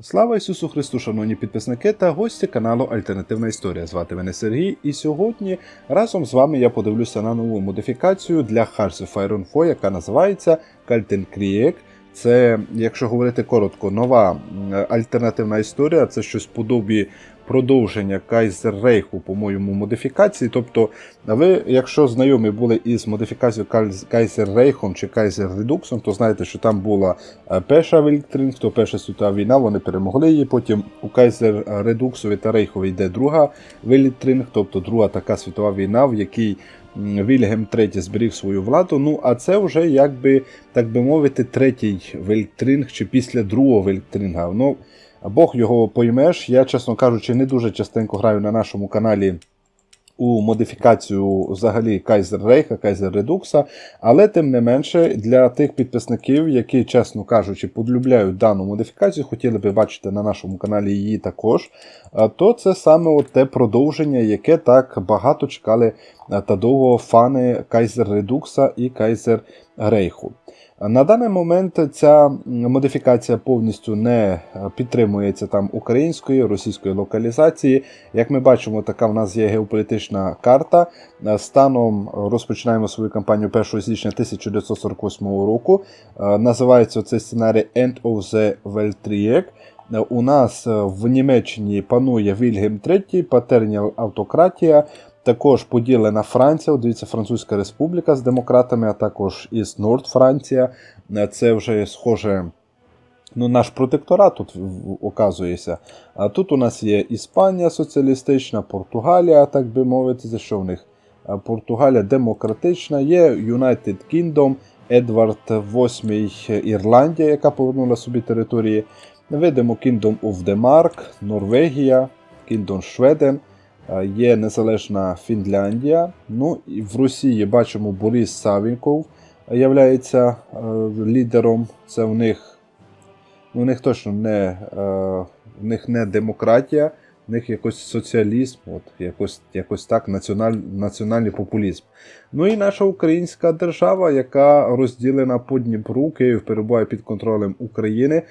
Слава Ісусу Христу, шановні підписники та гості каналу Альтернативна Історія. Звати мене Сергій, і сьогодні разом з вами я подивлюся на нову модифікацію для Харсу Iron 4, яка називається Kalten Krieg. Це, якщо говорити коротко, нова альтернативна історія. Це щось подобі продовження Кайзер Рейху, по-моєму, модифікації. Тобто, ви, якщо знайомі були із модифікацією Кайзер Рейхом чи Кайзер Редуксом, то знаєте, що там була е, перша Вільтринг, то Перша світова війна, вони перемогли її. Потім у Кайзер Редуксові та Рейхові йде друга Вільтринг, тобто друга така світова війна, в якій м, Вільгельм III зберіг свою владу. Ну, а це вже, якби, так би мовити, третій Вільтринг чи після другого Вільтринга. Ну, Бог його поймеш. Я, чесно кажучи, не дуже частенько граю на нашому каналі у модифікацію взагалі Кайзер Рейха, Кайзер Редукса. Але тим не менше, для тих підписників, які, чесно кажучи, подлюбляють дану модифікацію, хотіли би бачити на нашому каналі її також, то це саме от те продовження, яке так багато чекали та довго фани Кайзер Редукса і Кайзер Рейху. На даний момент ця модифікація повністю не е, підтримується там української, російської локалізації. Як ми бачимо, така в нас є геополітична карта. Е, Станом розпочинаємо свою кампанію 1 січня 1948 року. Е, Називається цей сценарій End of the Weltkrieg. Е, У нас е, в Німеччині панує Вільгельм III, патерня автократія. Також поділена Франція, дивіться, Французька Республіка з демократами, а також із Норд Франція. Е, Це вже схоже. Ну, наш протекторат тут оказується. А тут у нас є Іспанія соціалістична, Португалія, так би мовити, за що в них? Португалія демократична, є United Kingdom, Едвард VIII Ірландія, яка повернула собі території. Видимо Kingdom of Denmark, Норвегія, Kingdom Шведен. Е, Є незалежна Фінляндія. Ну і в Росії бачимо Борис Савінков являється е, лідером. Це в них, у них точно не, е, в них не демократія, в них якось соціалізм, от, якось, якось так, національ, національний популізм. Ну і наша українська держава, яка розділена по Дніпру, Київ перебуває під контролем України.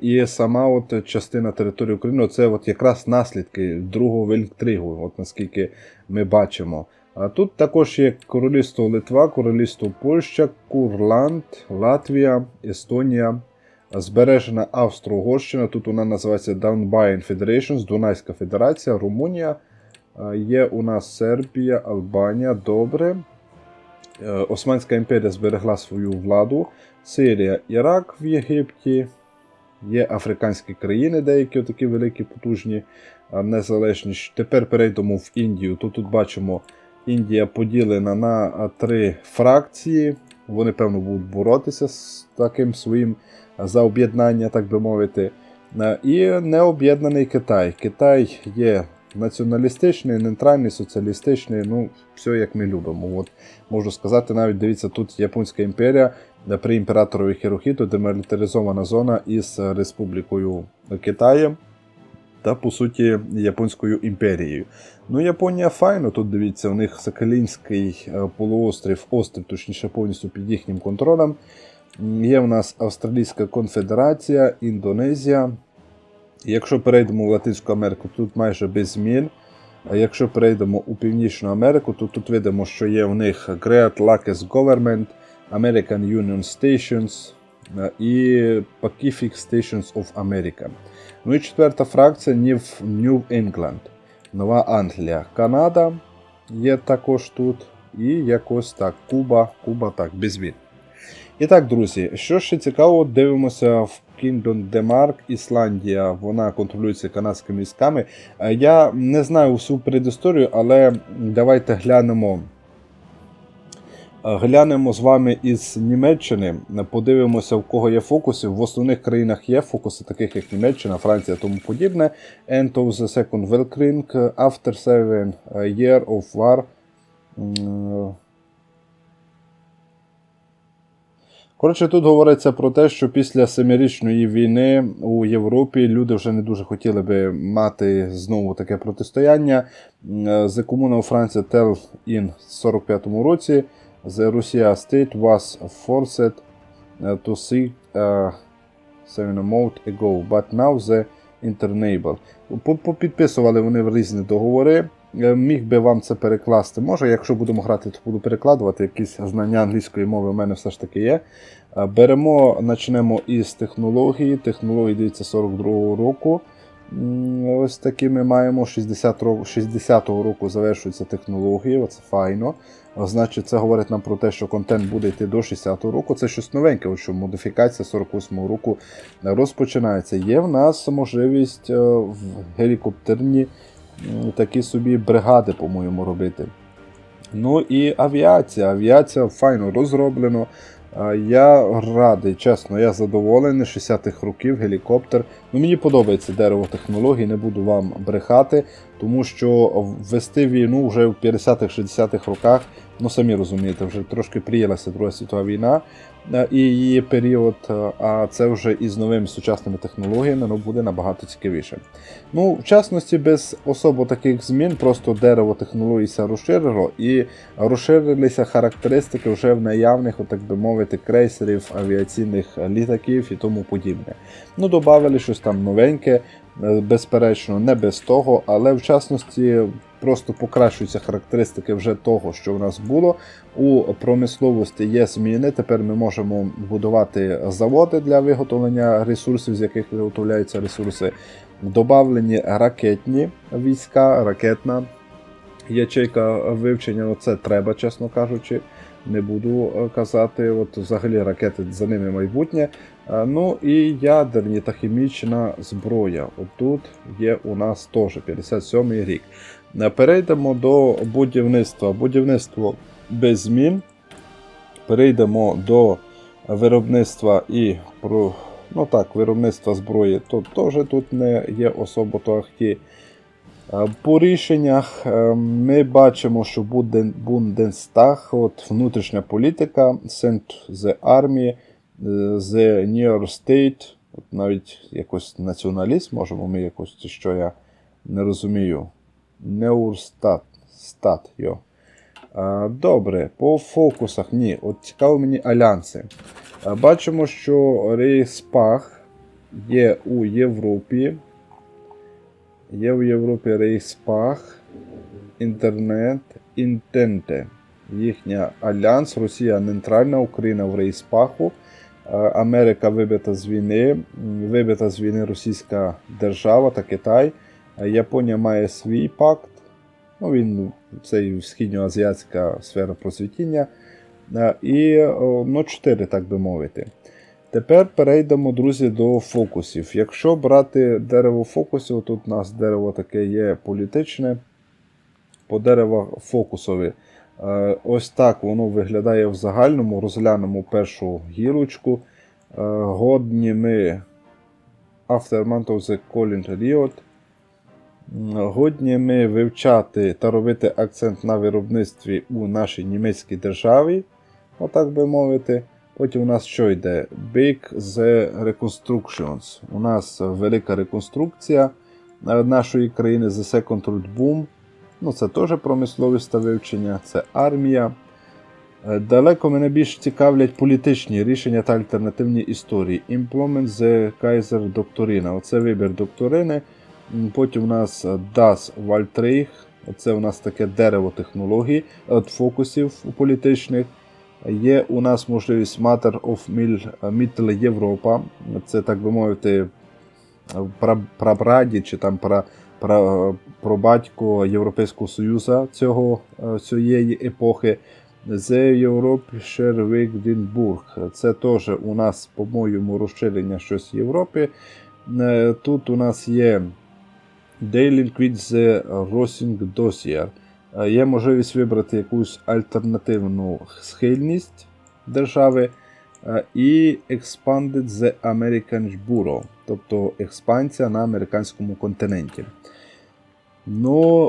І сама от частина території України це от якраз наслідки другого Вільтригу, от наскільки ми бачимо. А тут також є королівство Литва, королівство Польща, Курланд, Латвія, Естонія, збережена Австро-Угорщина. Тут вона називається Downbine Federations, Дунайська Федерація, Румунія. Є у нас Сербія, Албанія, добре. Е, Османська імперія зберегла свою владу. Сирія, Ірак в Єгипті. Є африканські країни, деякі такі великі, потужні, а, незалежні. Тепер перейдемо в Індію. Тут, тут бачимо, Індія поділена на три фракції. Вони, певно, будуть боротися з таким своїм за об'єднання, так би мовити. І необ'єднаний Китай. Китай є націоналістичний, нейтральний, соціалістичний, ну, все як ми любимо. От, можу сказати, навіть дивіться, тут Японська імперія де при імператорові Хірохіту демілітаризована зона із Республікою Китаєм та, по суті, Японською імперією. Ну, Японія файно, тут дивіться, у них Сокалінський е, полуострів, острів, точніше, повністю під їхнім контролем. Є у нас Австралійська конфедерація, Індонезія. Якщо перейдемо в Латинську Америку, тут майже без змін. А якщо перейдемо у Північну Америку, то тут видимо, що є у них Great Lakes Government, American Union Stations і Pacific Stations of America. Ну і четверта фракція New, England, Нова Англія. Канада є також тут. І якось так, Куба, Куба так, без змін. І так, друзі, що ще цікаво, дивимося в Kingdom Denmark, Ісландія, вона контролюється канадськими військами. Е, Я не знаю всю передісторію, але давайте глянемо. Е, Глянемо з вами із Німеччини, подивимося, в кого є фокуси. В основних країнах є фокуси, таких як Німеччина, Франція тому подібне. End of the Second Weltkrieg, After Seven Year of War. Коротше, тут говориться про те, що після семирічної війни у Європі люди вже не дуже хотіли би мати знову таке протистояння. Е, The Comuna of France tell in 45-му році The Russia state was forced е, to seek е, 7 months ago, but now the Internable. Попідписували вони в різні договори. Е, Міг би вам це перекласти. Може, якщо будемо грати, то буду перекладувати. Якісь знання англійської мови у мене все ж таки є. Е, Беремо, почнемо із технології. Технології дивіться 42-го року. Ось такі ми маємо 60 року, 60-го завершуються технології, оце файно. Значить, це говорить нам про те, що контент буде йти до 60-го року. Це щось новеньке, що модифікація 48-го року розпочинається. Є в нас можливість е, в гелікоптерні такі собі бригади, по-моєму, робити. Ну і авіація. Авіація файно розроблено. Я радий, чесно, я задоволений 60-х років гелікоптер. Ну, мені подобається дерево технологій, не буду вам брехати, тому що ввести війну вже в 50-х-60-х роках, ну самі розумієте, вже трошки приїлася Друга світова війна е, і її період, е, а це вже із новими сучасними технологіями ну, буде набагато цікавіше. Ну, в частності, без особо таких змін, просто дерево технологій ся розширило і розширилися характеристики вже в наявних, так би мовити, крейсерів, авіаційних літаків і тому подібне. Ну, додали щось там новеньке, е, безперечно, не без того, але в частності просто покращуються характеристики вже того, що в нас було. У промисловості є зміни. Тепер ми можемо будувати заводи для виготовлення ресурсів, з яких виготовляються ресурси. Добавлені ракетні війська, ракетна ячейка вивчення. Оце треба, чесно кажучи. Не буду казати, от взагалі ракети за ними майбутнє. Е, Ну і ядерні та хімічна зброя. Отут є у нас теж 57 рік. Е, Перейдемо до будівництва. Будівництво без змін. Перейдемо до виробництва і ну так, виробництва зброї. Тут теж тут не є особо ахті. Е, По рішеннях е, ми бачимо, що буде Бундестаг, от внутрішня політика, Send the Army, The York State, от навіть якось націоналіст, можемо ми якось, що я не розумію. Неурстат, стат, йо. Добре, по фокусах. Ні, от цікаво мені альянси. Бачимо, що Рейспах є у Європі. Є в Європі Рейспах, Інтернет, Інтенте. Їхня альянс, Росія нейтральна, Україна в Рейспаху. Америка вибита з війни, вибита з війни Російська держава та Китай. Японія має свій пакт. Ну, він це і сфера просвітіння. І ну, 4, так би мовити. Тепер перейдемо, друзі, до фокусів. Якщо брати дерево фокусів, тут у нас дерево таке є політичне. По деревах фокусові. Ось так воно виглядає в загальному. Розглянемо першу гілочку. Годні ми After of the Calling Riot. Годні ми вивчати та робити акцент на виробництві у нашій німецькій державі, отак би мовити. Потім у нас що йде? Big the Reconstructions. У нас велика реконструкція е, нашої країни The Second World Boom. Ну, це теж промисловість та вивчення, це армія. Е, Далеко мене більш цікавлять політичні рішення та альтернативні історії. Implement the Kaiser Doctrina. Оце вибір докторини. Потім у нас е, Das Waldreich. Оце у нас таке дерево технологій, от фокусів політичних. Є у нас можливість Matter of Middle Middle Європа. Це, так би мовити, прабраді чи там пра, пра, пробатько Європейського Союзу цього, е, цієї епохи. The Europäische Wegdinburg. Це теж у нас, по-моєму, розширення щось Європи. Е, Тут у нас є Dealing with the Rosing Dossier. Е, Є можливість вибрати якусь альтернативну схильність держави е, і Expanded the American Bureau, тобто експансія на американському континенті. Ну,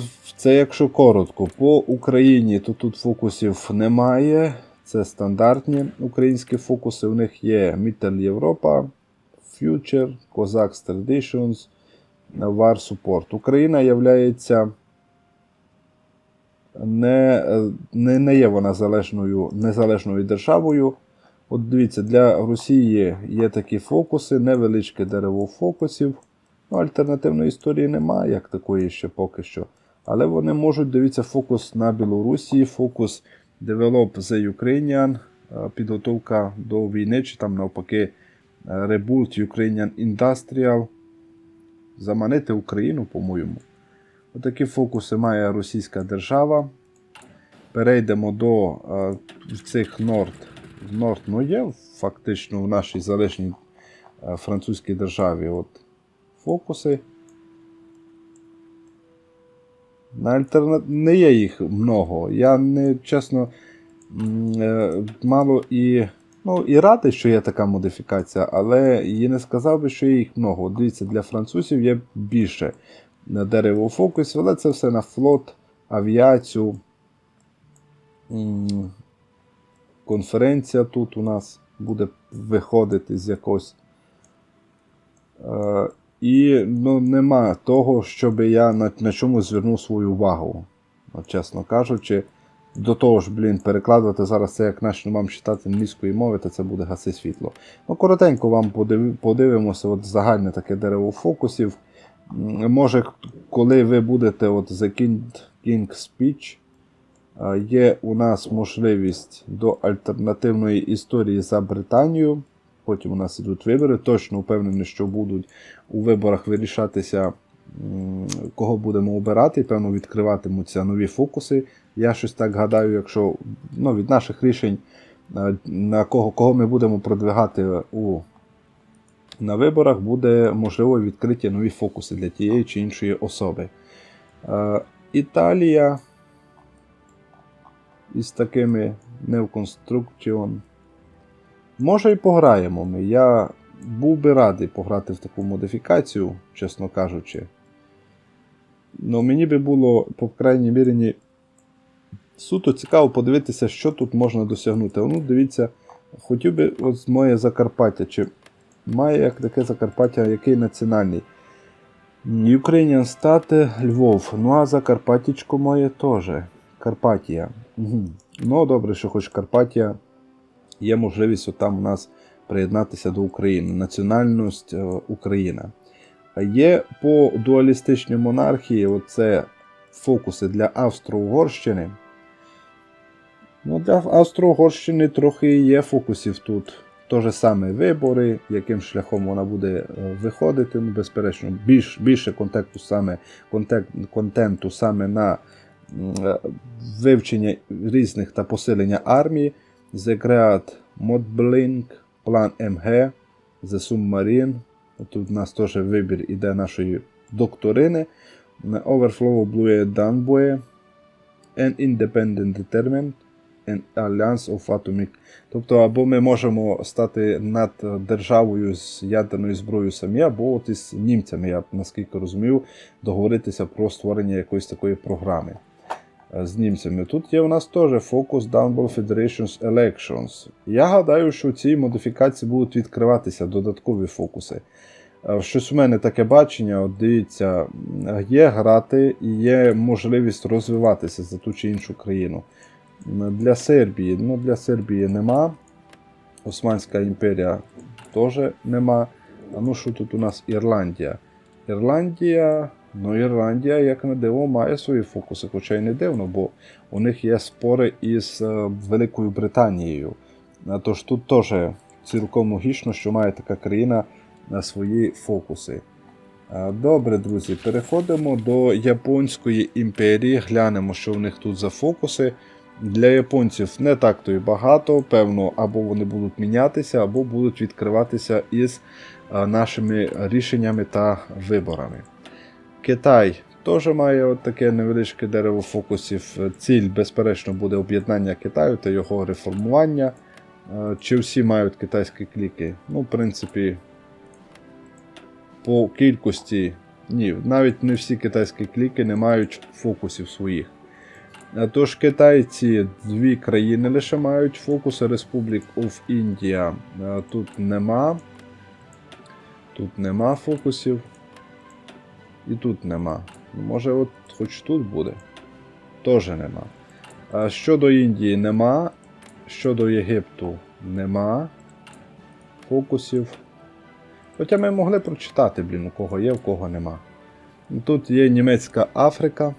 е, це якщо коротко. По Україні то тут фокусів немає. Це стандартні українські фокуси. У них є Mittel Європа, Future, Cossacks Traditions, War Support. Україна являється не, не, не є вона залежною, незалежною державою. От дивіться, для Росії є такі фокуси, невеличке дерево фокусів. Ну, альтернативної історії немає, як такої ще поки що. Але вони можуть дивіться фокус на Білорусі, фокус Develop the Ukrainian, е, підготовка до війни, чи там навпаки е, Rebuild Ukrainian Industrial. Заманити Україну, по-моєму. Отакі фокуси має російська держава. Перейдемо до е, цих Норд. Норд ну є фактично в нашій залежній е, французькій державі от, фокуси. На альтерна... Не є їх много. Я не чесно е, мало і. Ну, і радий, що є така модифікація, але і не сказав би, що є їх много. Дивіться, для французів є більше на дерево фокусів, але це все на флот, авіацію. Конференція тут у нас буде виходити з якось. Е, і ну, нема того, щоб я на, на чомусь звернув свою увагу. Чесно кажучи, до того ж, блін, перекладувати зараз це як начну вам читати англійської мови, то це буде гаси світло. Ну, коротенько вам подив, подивимося, от загальне таке дерево фокусів. Може, коли ви будете от The King, King Speech, є у нас можливість до альтернативної історії за Британію. Потім у нас ідуть вибори. Точно впевнений, що будуть у виборах вирішатися, кого будемо обирати. Певно, відкриватимуться нові фокуси. Я щось так гадаю, якщо ну, від наших рішень, е, на кого, кого ми будемо продвигати у, на виборах, буде можливо відкриті нові фокуси для тієї чи іншої особи. Е, Італія із такими Neoconstruction. Може і пограємо ми. Я був би радий пограти в таку модифікацію, чесно кажучи. Ну, мені би було, по крайній мірі, суто цікаво подивитися, що тут можна досягнути. Ну, дивіться, хотів би от моє Закарпаття. Чи має як таке Закарпаття, який національний? Ukrainian стати Львов. Ну, а Закарпаттячко моє теж. Карпатія. Угу. Ну, добре, що хоч Карпатія є можливість отам у нас приєднатися до України. Національність е, Україна. Є по дуалістичній монархії оце фокуси для Австро-Угорщини. Ну, Для Австро-Угорщини трохи є фокусів тут. То же саме вибори, яким шляхом вона буде е, виходити. Ну, безперечно, більш, більше контенту саме, контент, контенту саме на е, вивчення різних та посилення армії. The Great Modblink, План МГ, The Submarine. Тут у нас теж вибір іде нашої докторини. Overflow Blue Danboe, An Independent Determined, Alliance of Atomic. Тобто, або ми можемо стати над державою з ядерною зброєю самі, або от із німцями, я наскільки розумів, договоритися про створення якоїсь такої програми е, з німцями. Тут є у нас теж фокус Downball Federations Elections. Я гадаю, що в цій модифікації будуть відкриватися додаткові фокуси. Е, Щось у мене таке бачення, от дивіться, є грати і є можливість розвиватися за ту чи іншу країну. Для Сербії, ну для Сербії нема. Османська імперія теж нема. А ну що тут у нас Ірландія? Ірландія, ну Ірландія, як не диво, має свої фокуси, хоча й не дивно, бо у них є спори із е, Великою Британією. Тож тут теж цілком логічно, що має така країна на свої фокуси. Добре, друзі, переходимо до Японської імперії. Глянемо, що в них тут за фокуси. Для японців не так то і багато. Певно, або вони будуть мінятися, або будуть відкриватися із нашими рішеннями та виборами. Китай теж має от таке невеличке дерево фокусів. Ціль, безперечно, буде об'єднання Китаю та його реформування. Е, Чи всі мають китайські кліки? Ну, в принципі, по кількості ні, навіть не всі китайські кліки не мають фокусів своїх. Тож китайці дві країни лише мають фокуси Republic of India. Е, Тут нема. Тут нема фокусів. І тут нема. Може, от хоч тут буде. Теж нема. Щодо Індії нема. Щодо Єгипту Нема фокусів. Хоча ми могли прочитати, блін, у кого є, у кого нема. Тут є німецька Африка.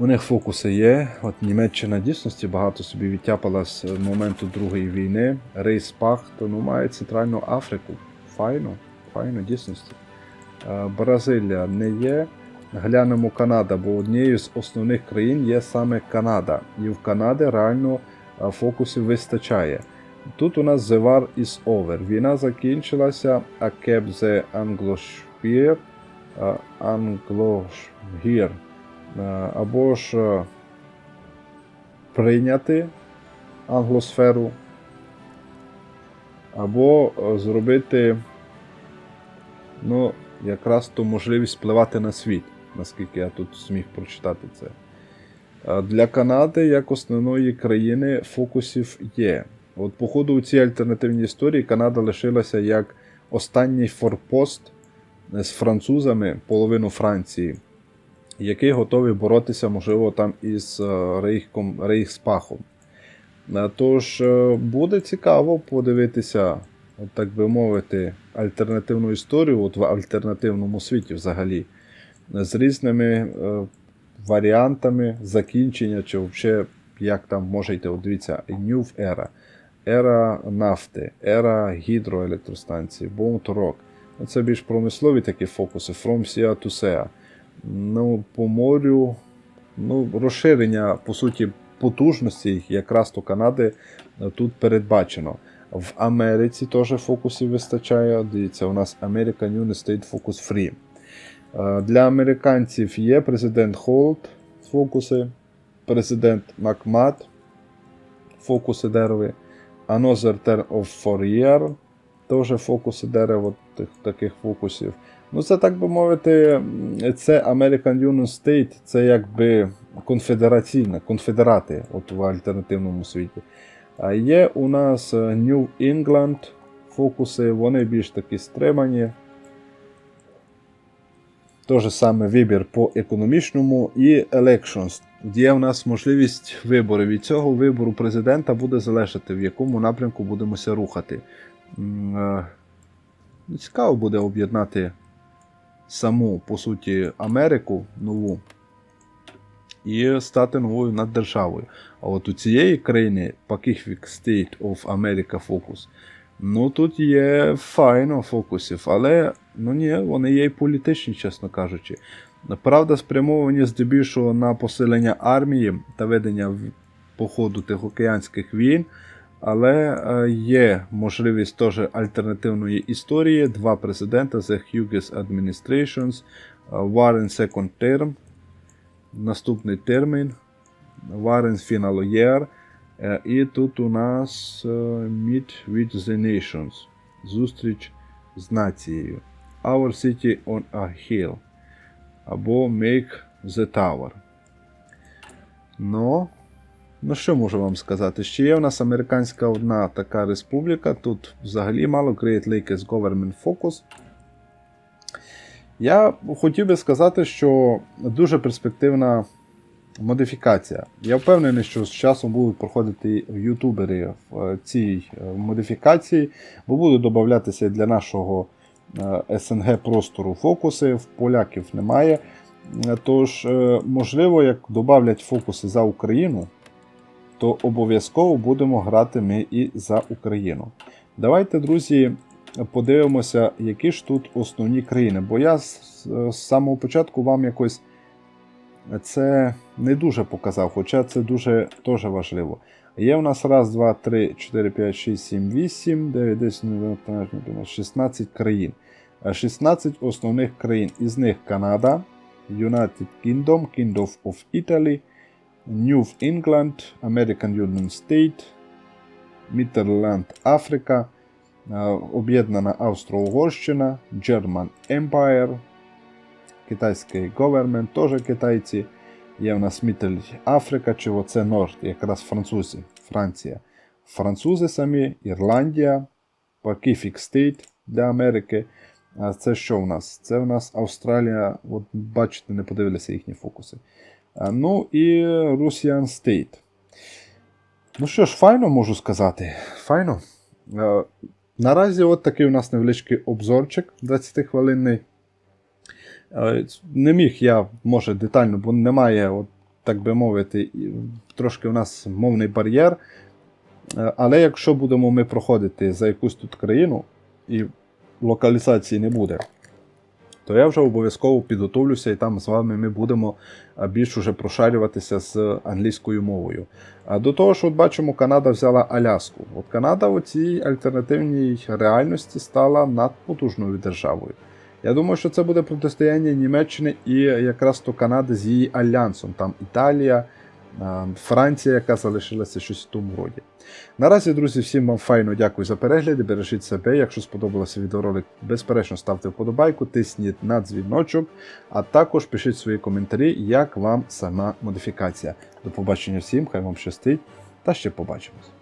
У них фокуси є. От Німеччина дійсності багато собі відтяпала з моменту Другої війни. Рейс Пахт ну, має Центральну Африку. Файно, файно, дійсності. Е, Бразилія не є. Глянемо Канада, бо однією з основних країн є саме Канада. І в Канаді реально е, фокусів вистачає. Тут у нас The War is over. Війна закінчилася, а kept the Anglosphere, Anglosphere, або ж е, прийняти англосферу, або е, зробити ну, якраз ту можливість впливати на світ, наскільки я тут зміг прочитати це. Е, Для Канади, як основної країни, фокусів є. От, по ходу у цій альтернативній історії Канада лишилася як останній форпост з французами, половину Франції, який готовий боротися, можливо, там із е, Рейхком, Рейхспахом. Е, Тож е, буде цікаво подивитися, так би мовити, альтернативну історію от в альтернативному світі взагалі, з різними варіантами закінчення, чи взагалі, як там може йти, от дивіться, New Era, ера нафти, ера гідроелектростанції, Bone Rock. Це більш промислові такі фокуси, From Sea to Sea. Ну, по морю, ну, розширення, по суті, потужностей якраз то Канади е, тут передбачено. В Америці теж фокусів вистачає. Дивіться, у нас American Union State Focus Free. Е, Для американців є президент Холт фокуси, президент Макмат, фокуси дереві, Another Turn of Fourier, теж фокуси дерева, таких фокусів. Ну, це так би мовити, це American Union State, це якби конфедераційна, конфедерати от в альтернативному світі. А є у нас е, New England фокуси, вони більш такі стримані. Теж саме вибір по економічному і elections. Є у нас можливість вибору. Від цього вибору президента буде залежати, в якому напрямку будемося рухати. Е, Цікаво буде об'єднати саму, по суті, Америку нову і стати новою наддержавою. А от у цієї країни Pacific State of America Focus. Ну тут є файно фокусів, але ну ні, вони є і політичні, чесно кажучи. Правда, спрямовані здебільшого на посилення армії та ведення походу тихоокеанських війн, але е, є можливість теж альтернативної історії. Два президента The Hughes Administrations, е, Warren Second Term, наступний термін, Warren Final Year. Е, І тут у нас е, Meet with the Nations. Зустріч з нацією. Our City on a Hill. Або Make the Tower. Ну, ну що можу вам сказати? Ще є у нас американська одна така республіка. Тут взагалі мало Great Lakes Government Focus. Я хотів би сказати, що дуже перспективна модифікація. Я впевнений, що з часом будуть проходити ютубери в е, цій е, модифікації, бо будуть додатися для нашого е, СНГ простору фокуси, в поляків немає. Тож, можливо, як додавлять фокуси за Україну, то обов'язково будемо грати ми і за Україну. Давайте, друзі, подивимося, які ж тут основні країни. Бо я з, самого початку вам якось це не дуже показав, хоча це дуже теж важливо. Є у нас раз, два, три, 4, 5, 6, 7, 8, 9, 10, 11, 12, 16 країн. Е, 16 основних країн. Із них Канада, United Kingdom, Kingdom of Italy, New England, American Union State, Mittelland Африка, е, Об'єднана Австро-Угорщина, German Empire, китайський government, теж китайці. Є в нас Мітель Африка, чи оце Норд, якраз французи, Франція. Французи самі, Ірландія, Pacific State для Америки. А це що в нас? Це в нас Австралія, от бачите, не подивилися їхні фокуси. А, Ну і Russian State. Ну що ж, файно можу сказати. Файно. Е, наразі от такий у нас невеличкий обзорчик 20-хвилинний. Е, не міг я, може, детально, бо немає, от, так би мовити, трошки у нас мовний бар'єр. Е, Але якщо будемо ми проходити за якусь тут країну і локалізації не буде, то я вже обов'язково підготовлюся і там з вами ми будемо більш уже прошарюватися з англійською мовою. А до того ж, от бачимо, Канада взяла Аляску. От Канада у цій альтернативній реальності стала надпотужною державою. Я думаю, що це буде протистояння Німеччини і якраз то Канади з її альянсом. Там Італія, Франція, яка залишилася щось в тому роді. Наразі, друзі, всім вам файно дякую за перегляди. Бережіть себе. Якщо сподобався відеоролик, безперечно ставте вподобайку, тисніть на дзвіночок, а також пишіть свої коментарі, як вам сама модифікація. До побачення всім, хай вам щастить, та ще побачимось.